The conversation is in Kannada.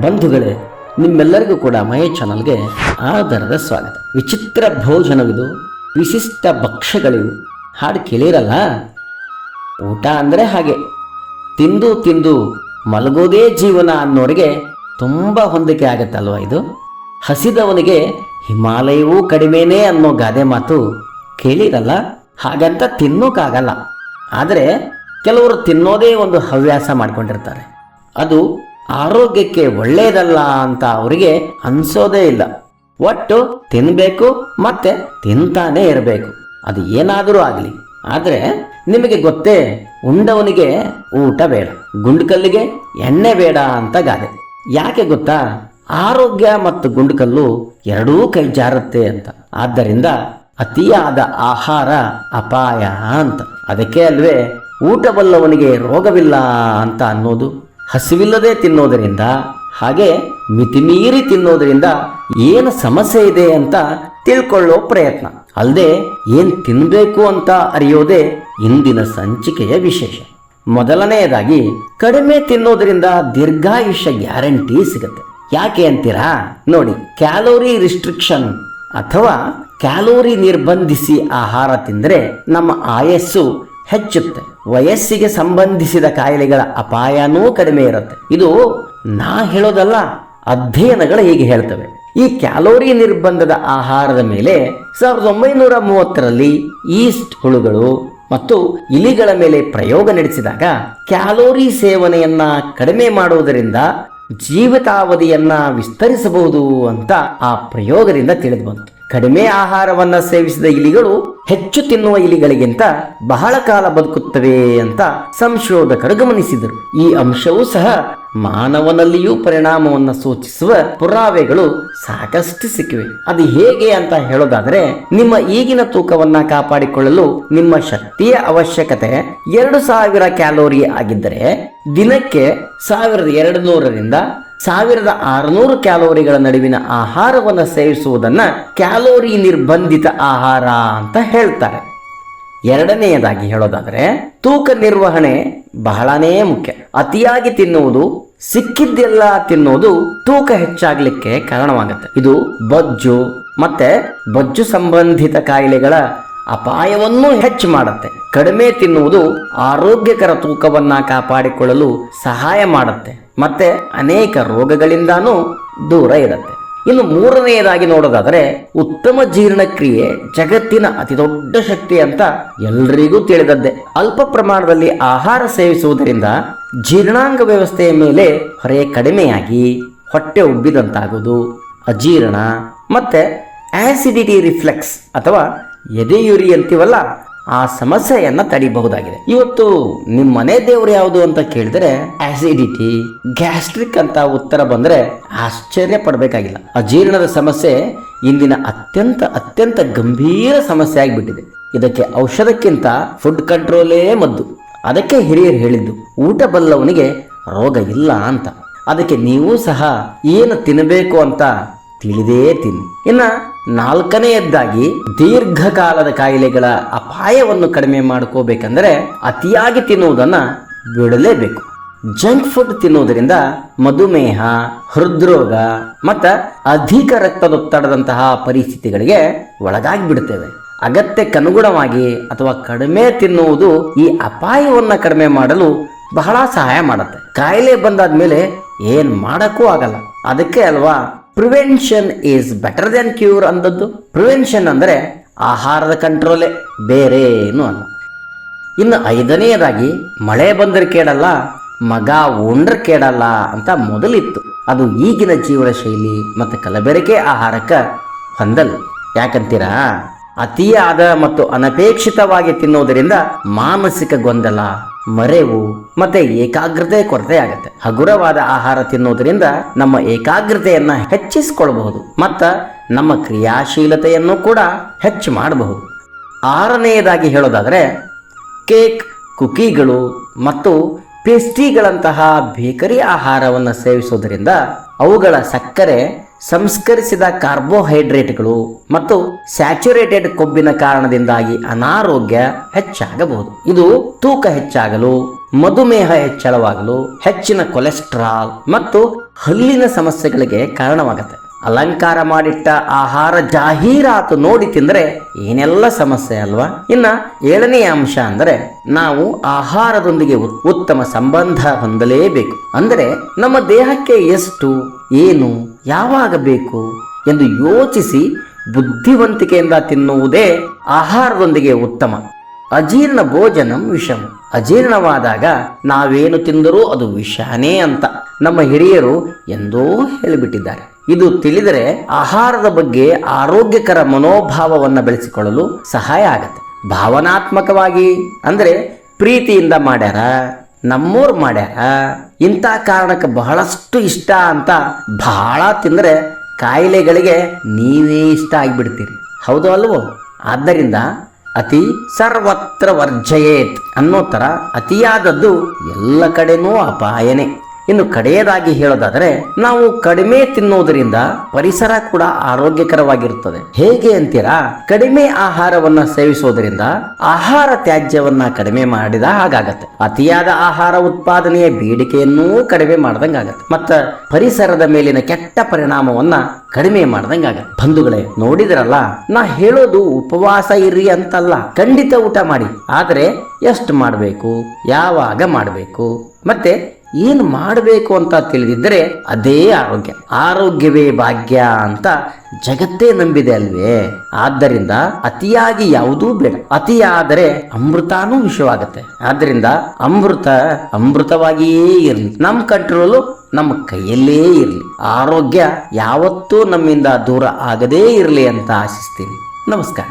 ಬಂಧುಗಳೇ, ನಿಮ್ಮೆಲ್ಲರಿಗೂ ಕೂಡ ಮೈ ಚಾನಲ್ಗೆ ಆಧಾರದ ಸ್ವಾಗತ. ವಿಚಿತ್ರ ಭೋಜನವಿದು, ವಿಶಿಷ್ಟ ಭಕ್ಷ್ಯಗಳಿವು. ಹಾಡು ಕೇಳಿರಲ್ಲ? ಊಟ ಅಂದರೆ ಹಾಗೆ. ತಿಂದು ತಿಂದು ಮಲಗೋದೇ ಜೀವನ ಅನ್ನೋರಿಗೆ ತುಂಬ ಹೊಂದಿಕೆ ಆಗತ್ತಲ್ವ ಇದು? ಹಸಿದವನಿಗೆ ಹಿಮಾಲಯವೂ ಕಡಿಮೆನೇ ಅನ್ನೋ ಗಾದೆ ಮಾತು ಕೇಳಿರಲ್ಲ? ಹಾಗಂತ ತಿನ್ನೋಕ್ಕಾಗಲ್ಲ ಆದರೆ ಕೆಲವರು ತಿನ್ನೋದೇ ಒಂದು ಹವ್ಯಾಸ ಮಾಡ್ಕೊಂಡಿರ್ತಾರೆ. ಅದು ಆರೋಗ್ಯಕ್ಕೆ ಒಳ್ಳೆಯದಲ್ಲ ಅಂತ ಅವರಿಗೆ ಅನ್ಸೋದೇ ಇಲ್ಲ. ಒಟ್ಟು ತಿನ್ನಬೇಕು ಮತ್ತೆ ತಿಂತಾನೇ ಇರಬೇಕು. ಅದು ಏನಾದರೂ ಆಗಲಿ. ಆದರೆ ನಿಮಗೆ ಗೊತ್ತೇ, ಉಂಡವನಿಗೆ ಊಟ ಬೇಡ, ಗುಂಡ್ಕಲ್ಲಿಗೆ ಎಣ್ಣೆ ಬೇಡ ಅಂತ ಗಾದೆ. ಯಾಕೆ ಗೊತ್ತಾ? ಆರೋಗ್ಯ ಮತ್ತು ಗುಂಡ್ಕಲ್ಲು ಎರಡೂ ಕೈ ಜಾರುತ್ತೆ ಅಂತ. ಆದ್ದರಿಂದ ಅತಿಯಾದ ಆಹಾರ ಅಪಾಯ ಅಂತ. ಅದಕ್ಕೆ ಅಲ್ವೇ, ಊಟವಲ್ಲವನಿಗೆ ರೋಗವಿಲ್ಲ ಅಂತ ಅನ್ನೋದು ಹಸಿವಿಲ್ಲದೆ ತಿನ್ನೋದರಿಂದ, ಹಾಗೆ ಮಿತಿಮೀರಿ ತಿನ್ನೋದರಿಂದ ಏನು ಸಮಸ್ಯೆ ಇದೆ ಅಂತ ತಿಳ್ಕೊಳ್ಳೋ ಪ್ರಯತ್ನ. ಅಲ್ಲದೆ ಏನು ತಿನ್ನಬೇಕು ಅಂತ ಅರಿಯೋದೇ ಇಂದಿನ ಸಂಚಿಕೆಯ ವಿಶೇಷ. ಮೊದಲನೆಯದಾಗಿ, ಕಡಿಮೆ ತಿನ್ನೋದರಿಂದ ದೀರ್ಘಾಯುಷ್ಯ ಗ್ಯಾರಂಟಿ ಸಿಗುತ್ತೆ. ಯಾಕೆ ಅಂತೀರಾ? ನೋಡಿ, ಕ್ಯಾಲೋರಿ ರಿಸ್ಟ್ರಿಕ್ಷನ್ ಅಥವಾ ಕ್ಯಾಲೋರಿ ನಿರ್ಬಂಧಿಸಿ ಆಹಾರ ತಿಂದರೆ ನಮ್ಮ ಆಯಸ್ಸು ಹೆಚ್ಚುತ್ತೆ. ವಯಸ್ಸಿಗೆ ಸಂಬಂಧಿಸಿದ ಕಾಯಿಲೆಗಳ ಅಪಾಯನೂ ಕಡಿಮೆ ಇರುತ್ತೆ. ಇದು ನಾ ಹೇಳೋದಲ್ಲ, ಅಧ್ಯಯನಗಳು ಹೀಗೆ ಹೇಳ್ತವೆ. ಈ ಕ್ಯಾಲೋರಿ ನಿರ್ಬಂಧದ ಆಹಾರದ ಮೇಲೆ ಸಾವಿರದ ಒಂಬೈನೂರ ಮೂವತ್ತರಲ್ಲಿ ಈಸ್ಟ್ ಹುಳುಗಳು ಮತ್ತು ಇಲಿಗಳ ಮೇಲೆ ಪ್ರಯೋಗ ನಡೆಸಿದಾಗ ಕ್ಯಾಲೋರಿ ಸೇವನೆಯನ್ನ ಕಡಿಮೆ ಮಾಡುವುದರಿಂದ ಜೀವಿತಾವಧಿಯನ್ನ ವಿಸ್ತರಿಸಬಹುದು ಅಂತ ಆ ಪ್ರಯೋಗದಿಂದ ತಿಳಿದು ಬಂತು. ಕಡಿಮೆ ಆಹಾರವನ್ನ ಸೇವಿಸಿದ ಇಲಿಗಳು ಹೆಚ್ಚು ತಿನ್ನುವ ಇಲಿಗಳಿಗಿಂತ ಬಹಳ ಕಾಲ ಬದುಕುತ್ತವೆ ಅಂತ ಸಂಶೋಧಕರು ಗಮನಿಸಿದರು. ಈ ಅಂಶವೂ ಸಹ ಮಾನವನಲ್ಲಿಯೂ ಪರಿಣಾಮವನ್ನು ಸೂಚಿಸುವ ಪುರಾವೆಗಳು ಸಾಕಷ್ಟು ಸಿಕ್ಕಿವೆ. ಅದು ಹೇಗೆ ಅಂತ ಹೇಳೋದಾದ್ರೆ, ನಿಮ್ಮ ಈಗಿನ ತೂಕವನ್ನ ಕಾಪಾಡಿಕೊಳ್ಳಲು ನಿಮ್ಮ ಶಕ್ತಿಯ ಅವಶ್ಯಕತೆ ಎರಡು ಸಾವಿರ ಕ್ಯಾಲೋರಿ ಆಗಿದ್ದರೆ, ದಿನಕ್ಕೆ ಸಾವಿರದ ಎರಡು ನೂರರಿಂದ ಸಾವಿರದ ಆರುನೂರು ಕ್ಯಾಲೋರಿಗಳ ನಡುವಿನ ಆಹಾರವನ್ನು ಸೇವಿಸುವುದನ್ನ ಕ್ಯಾಲೋರಿ ನಿರ್ಬಂಧಿತ ಆಹಾರ ಅಂತ ಹೇಳ್ತಾರೆ. ಎರಡನೆಯದಾಗಿ ಹೇಳೋದಾದರೆ, ತೂಕ ನಿರ್ವಹಣೆ ಬಹಳನೇ ಮುಖ್ಯ. ಅತಿಯಾಗಿ ತಿನ್ನುವುದು, ಸಿಕ್ಕಿದ್ದೆಲ್ಲ ತಿನ್ನುವುದು ತೂಕ ಹೆಚ್ಚಾಗಲಿಕ್ಕೆ ಕಾರಣವಾಗುತ್ತೆ. ಇದು ಬೊಜ್ಜು ಮತ್ತೆ ಬೊಜ್ಜು ಸಂಬಂಧಿತ ಕಾಯಿಲೆಗಳ ಅಪಾಯವನ್ನು ಹೆಚ್ಚು ಮಾಡುತ್ತೆ. ಕಡಿಮೆ ತಿನ್ನುವುದು ಆರೋಗ್ಯಕರ ತೂಕವನ್ನ ಕಾಪಾಡಿಕೊಳ್ಳಲು ಸಹಾಯ ಮಾಡುತ್ತೆ. ಮತ್ತೆ ಅನೇಕ ರೋಗಗಳಿಂದಾನೂ ದೂರ ಇರುತ್ತೆ. ಇನ್ನು ಮೂರನೆಯದಾಗಿ ನೋಡೋದಾದರೆ ಉತ್ತಮ ಜೀರ್ಣಕ್ರಿಯೆ ಜಗತ್ತಿನ ಅತಿ ದೊಡ್ಡ ಶಕ್ತಿ ಅಂತ ಎಲ್ರಿಗೂ ತಿಳಿದದ್ದೇ. ಅಲ್ಪ ಪ್ರಮಾಣದಲ್ಲಿ ಆಹಾರ ಸೇವಿಸುವುದರಿಂದ ಜೀರ್ಣಾಂಗ ವ್ಯವಸ್ಥೆಯ ಮೇಲೆ ಹೊರೆ ಕಡಿಮೆಯಾಗಿ ಹೊಟ್ಟೆ ಉಬ್ಬಿದಂತಾಗುವುದು. ಅಜೀರ್ಣ ಮತ್ತೆ ಆಸಿಡಿಟಿ ರಿಫ್ಲೆಕ್ಸ್ ಅಥವಾ ಎದೆಯುರಿ ಅಂತೀವಲ್ಲ ಆ ಸಮಸ್ಯೆಯನ್ನ ತಡಿಬಹುದಾಗಿದೆ. ಇವತ್ತು ನಿಮ್ಮ ಮನೆ ದೇವರು ಯಾವುದು ಅಂತ ಕೇಳಿದ್ರೆ ಆಸಿಡಿಟಿ ಗ್ಯಾಸ್ಟ್ರಿಕ್ ಅಂತ ಉತ್ತರ ಬಂದ್ರೆ ಆಶ್ಚರ್ಯ ಪಡಬೇಕಾಗಿಲ್ಲ. ಅಜೀರ್ಣದ ಸಮಸ್ಯೆ ಇಂದಿನ ಅತ್ಯಂತ ಅತ್ಯಂತ ಗಂಭೀರ ಸಮಸ್ಯೆ ಆಗಿಬಿಟ್ಟಿದೆ. ಇದಕ್ಕೆ ಔಷಧಕ್ಕಿಂತ ಫುಡ್ ಕಂಟ್ರೋಲೇ ಮದ್ದು. ಅದಕ್ಕೆ ಹಿರಿಯರು ಹೇಳಿದ್ದು, ಊಟ ಬಲ್ಲವನಿಗೆ ರೋಗ ಇಲ್ಲ ಅಂತ. ಅದಕ್ಕೆ ನೀವು ಸಹ ಏನು ತಿನ್ನಬೇಕು ಅಂತ ತಿಳಿದೇ ತಿನ್ನಿ. ಇನ್ನ ನಾಲ್ಕನೆಯದ್ದಾಗಿ ದೀರ್ಘಕಾಲದ ಕಾಯಿಲೆಗಳ ಅಪಾಯವನ್ನು ಕಡಿಮೆ ಮಾಡ್ಕೋಬೇಕಂದ್ರೆ ಅತಿಯಾಗಿ ತಿನ್ನುವುದನ್ನ ಬಿಡಲೇಬೇಕು. ಜಂಕ್ ಫುಡ್ ತಿನ್ನುವುದರಿಂದ ಮಧುಮೇಹ, ಹೃದ್ರೋಗ ಮತ್ತು ಅಧಿಕ ರಕ್ತದೊತ್ತಡದಂತಹ ಪರಿಸ್ಥಿತಿಗಳಿಗೆ ಒಳಗಾಗಿ ಬಿಡುತ್ತೇವೆ ಅಗತ್ಯಕ್ಕನುಗುಣವಾಗಿ ಅಥವಾ ಕಡಿಮೆ ತಿನ್ನುವುದು ಈ ಅಪಾಯವನ್ನು ಕಡಿಮೆ ಮಾಡಲು ಬಹಳ ಸಹಾಯ ಮಾಡುತ್ತೆ. ಕಾಯಿಲೆ ಬಂದಾದ ಮೇಲೆ ಏನು ಮಾಡಕ್ಕೂ ಆಗಲ್ಲ. ಅದಕ್ಕೆ ಅಲ್ವಾ prevention is better than cure ಅಂದದ್ದು. Prevention ಅಂದರೆ ಆಹಾರದ ಕಂಟ್ರೋಲೇ ಬೇರೆ ಅಲ್ಲ. ಇನ್ನು ಐದನೆಯದಾಗಿ, ಮಳೆ ಬಂದರೆ ಕೇಳಲ್ಲ, ಮಗ ಉಂಡ್ರೆ ಕೇಳಲ್ಲ ಅಂತ ಮೊದಲಿತ್ತು. ಅದು ಈಗಿನ ಜೀವನ ಶೈಲಿ ಮತ್ತು ಕಲಬೆರಕೆ ಆಹಾರಕ್ಕೆ ಹೊಂದಲ್ ಯಾಕಂತೀರಾ? ಅತಿಯಾದ ಮತ್ತು ಅನಪೇಕ್ಷಿತವಾಗಿ ತಿನ್ನುವುದರಿಂದ ಮಾನಸಿಕ ಗೊಂದಲ ಮರೆವು ಮತ್ತೆ ಏಕಾಗ್ರತೆ ಕೊರತೆ ಆಗುತ್ತೆ ಹಗುರವಾದ ಆಹಾರ ತಿನ್ನೋದರಿಂದ ನಮ್ಮ ಏಕಾಗ್ರತೆಯನ್ನ ಹೆಚ್ಚಿಸಿಕೊಳ್ಳಬಹುದು ಮತ್ತ ನಮ್ಮ ಕ್ರಿಯಾಶೀಲತೆಯನ್ನು ಕೂಡ ಹೆಚ್ಚು ಮಾಡಬಹುದು. ಆರನೆಯದಾಗಿ ಹೇಳೋದಾದರೆ, ಕೇಕ್, ಕುಕೀಗಳು ಮತ್ತು ಪೇಸ್ಟ್ರಿಗಳಂತಹ ಬೇಕರಿ ಆಹಾರವನ್ನು ಸೇವಿಸೋದರಿಂದ ಅವುಗಳ ಸಕ್ಕರೆ ಸಂಸ್ಕರಿಸಿದ ಕಾರ್ಬೋಹೈಡ್ರೇಟ್ಗಳು ಮತ್ತು ಸ್ಯಾಚುರೇಟೆಡ್ ಕೊಬ್ಬಿನ ಕಾರಣದಿಂದಾಗಿ ಅನಾರೋಗ್ಯ ಹೆಚ್ಚಾಗಬಹುದು. ಇದು ತೂಕ ಹೆಚ್ಚಾಗಲು, ಮಧುಮೇಹ ಹೆಚ್ಚಳವಾಗಲು, ಹೆಚ್ಚಿನ ಕೊಲೆಸ್ಟ್ರಾಲ್ ಮತ್ತು ಹಲ್ಲಿನ ಸಮಸ್ಯೆಗಳಿಗೆ ಕಾರಣವಾಗುತ್ತೆ. ಅಲಂಕಾರ ಮಾಡಿಟ್ಟ ಆಹಾರ ಜಾಹೀರಾತು ನೋಡಿ ತಿಂದರೆ ಏನೆಲ್ಲ ಸಮಸ್ಯೆ ಅಲ್ವಾ? ಇನ್ನ ಏಳನೆಯ ಅಂಶ ಅಂದ್ರೆ ನಾವು ಆಹಾರದೊಂದಿಗೆ ಉತ್- ಉತ್ತಮ ಸಂಬಂಧ ಹೊಂದಲೇಬೇಕು. ಅಂದರೆ ನಮ್ಮ ದೇಹಕ್ಕೆ ಎಷ್ಟು, ಏನು, ಯಾವಾಗ ಬೇಕು ಎಂದು ಯೋಚಿಸಿ ಬುದ್ಧಿವಂತಿಕೆಯಿಂದ ತಿನ್ನುವುದೇ ಆಹಾರದೊಂದಿಗೆ ಉತ್ತಮ. ಅಜೀರ್ಣ ಭೋಜನಂ ವಿಷಮ. ಅಜೀರ್ಣವಾದಾಗ ನಾವೇನು ತಿಂದರೂ ಅದು ವಿಷಾನೇ ಅಂತ ನಮ್ಮ ಹಿರಿಯರು ಎಂದೋ ಹೇಳಿಬಿಟ್ಟಿದ್ದಾರೆ. ಇದು ತಿಳಿದರೆ ಆಹಾರದ ಬಗ್ಗೆ ಆರೋಗ್ಯಕರ ಮನೋಭಾವವನ್ನು ಬೆಳೆಸಿಕೊಳ್ಳಲು ಸಹಾಯ ಆಗತ್ತೆ. ಭಾವನಾತ್ಮಕವಾಗಿ, ಅಂದರೆ ಪ್ರೀತಿಯಿಂದ ಮಾಡ್ಯಾರ, ನಮ್ಮೂರು ಮಾಡ್ಯಾರ, ಇಂಥ ಕಾರಣಕ್ಕೆ ಬಹಳಷ್ಟು ಇಷ್ಟ ಅಂತ ಬಹಳ ತಿಂದರೆ ಕಾಯಿಲೆಗಳಿಗೆ ನೀವೇ ಇಷ್ಟ ಆಗಿಬಿಡ್ತೀರಿ. ಹೌದು ಅಲ್ವೋ? ಆದ್ದರಿಂದ ಅತಿ ಸರ್ವತ್ರ ವರ್ಜಯೇತ್ ಅನ್ನೋ ಥರ ಅತಿಯಾದದ್ದು ಎಲ್ಲ ಕಡೆನೂ ಅಪಾಯನೇ. ಇನ್ನು ಕಡೆಯದಾಗಿ ಹೇಳೋದಾದರೆ, ನಾವು ಕಡಿಮೆ ತಿನ್ನೋದರಿಂದ ಪರಿಸರ ಕೂಡ ಆರೋಗ್ಯಕರವಾಗಿರುತ್ತದೆ. ಹೇಗೆ ಅಂತೀರಾ? ಕಡಿಮೆ ಆಹಾರವನ್ನ ಸೇವಿಸೋದರಿಂದ ಆಹಾರ ತ್ಯಾಜ್ಯವನ್ನ ಕಡಿಮೆ ಮಾಡಿದ ಹಾಗಾಗತ್ತೆ. ಅತಿಯಾದ ಆಹಾರ ಉತ್ಪಾದನೆಯ ಬೇಡಿಕೆಯನ್ನೂ ಕಡಿಮೆ ಮಾಡ್ದಂಗಾಗತ್ತೆ. ಮತ್ತ ಪರಿಸರದ ಮೇಲಿನ ಕೆಟ್ಟ ಪರಿಣಾಮವನ್ನ ಕಡಿಮೆ ಮಾಡ್ದಂಗಾಗತ್ತೆ. ಬಂಧುಗಳೇ, ನೋಡಿದ್ರಲ್ಲ? ನಾ ಹೇಳೋದು ಉಪವಾಸ ಇರ್ರಿ ಅಂತಲ್ಲ. ಖಂಡಿತ ಊಟ ಮಾಡಿ. ಆದರೆ ಎಷ್ಟು ಮಾಡಬೇಕು? ಯಾವಾಗ ಮಾಡಬೇಕು? ಮತ್ತೆ ಏನು ಮಾಡಬೇಕು ಅಂತ ತಿಳಿದಿದ್ದರೆ ಅದೇ ಆರೋಗ್ಯ. ಆರೋಗ್ಯವೇ ಭಾಗ್ಯ ಅಂತ ಜಗತ್ತೇ ನಂಬಿದೆ ಅಲ್ವೇ? ಆದ್ದರಿಂದ ಅತಿಯಾಗಿ ಯಾವುದೂ ಬೇಡ. ಅತಿಯಾದರೆ ಅಮೃತಾನೂ ವಿಷವಾಗತ್ತೆ ಆದ್ದರಿಂದ ಅಮೃತ ಅಮೃತವಾಗಿಯೇ ಇರಲಿ. ನಮ್ಮ ಕಂಟ್ರೋಲು ನಮ್ಮ ಕೈಯಲ್ಲೇ ಇರಲಿ. ಆರೋಗ್ಯ ಯಾವತ್ತೂ ನಮ್ಮಿಂದ ದೂರ ಆಗದೇ ಇರಲಿ ಅಂತ ಆಶಿಸ್ತೀನಿ. ನಮಸ್ಕಾರ.